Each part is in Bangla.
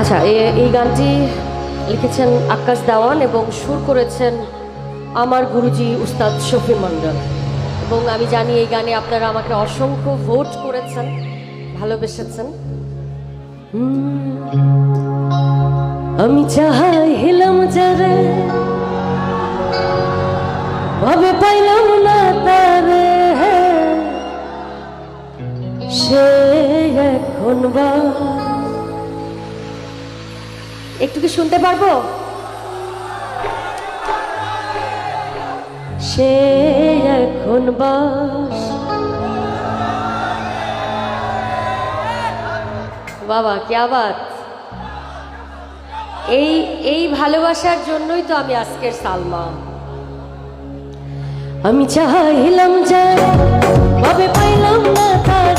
আচ্ছা এই গানটি লিখেছেন আকাশ দেওয়ান এবং সুর করেছেন আমার গুরুজি উস্তাদ শফি মণ্ডল। এবং আমি জানি এই গানে আপনারা আমাকে অসংখ্য ভোট করেছেন, ভালোবেসেছেন। আমি চাহাইলাম যারে, ভাবে পাইলাম না তারে। সে এখন বা একটু কি শুনতে পারব? সে এখন বাস। বাবা, কি আবাদ? এই এই ভালোবাসার জন্যই তো আমি আজকের সালমা। আমি চাইলাম যে, ভাবে পাইলাম না তারে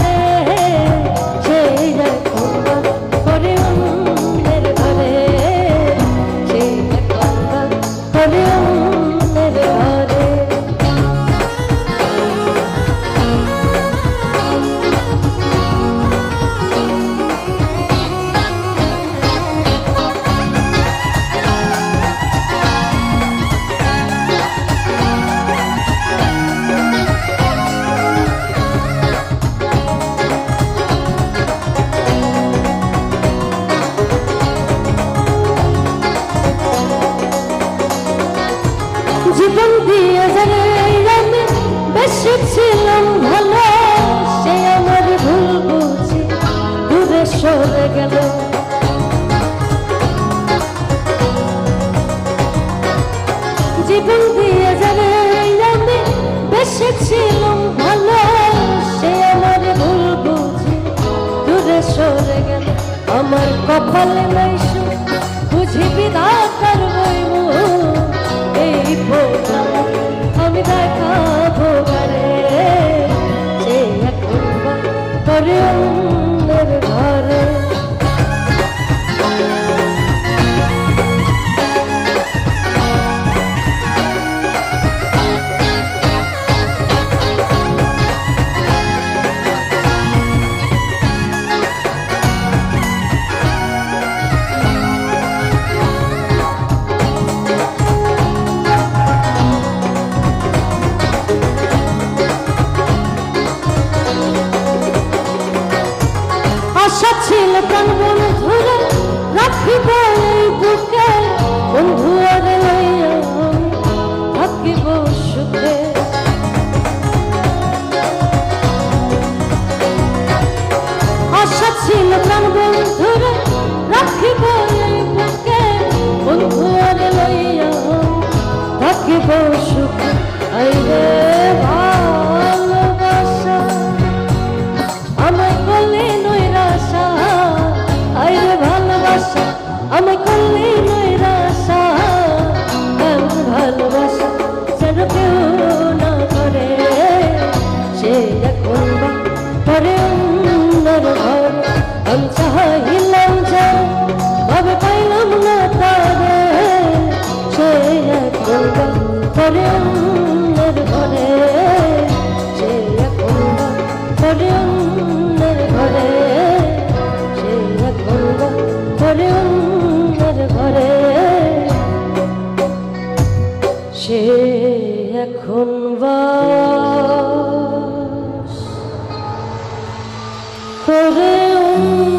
করে অন্যের জীবন দিয়ে আমি বেশি ছিলাম ভালো, সে আমার ভুল বুঝি, দূরে সরে গেল। জীবন দিয়ে যারে আমি বেশি ছিলাম ভালো, সে আমার ভুল বুঝি, দূরে সরে গেল। আমার কপালে নাই সুখ এই ছিল প্রাণ বন্ধুরে রাখিব এই বুকে, বন্ধু আরে থাকিব সুখে। আশা ছিল প্রাণ বন্ধুরে রাখিব এই বুকে, বন্ধু আরে লইয়া থাকিব আমায় করলে নৈরাশা এমন ভালোবাসা যেন কেউ না করে সে এখন পরে অন্যের ঘর আমি চাইলাম যে ভাবে পাইলাম না তারে সে এখন পরে অন্যের এখন বাস। করে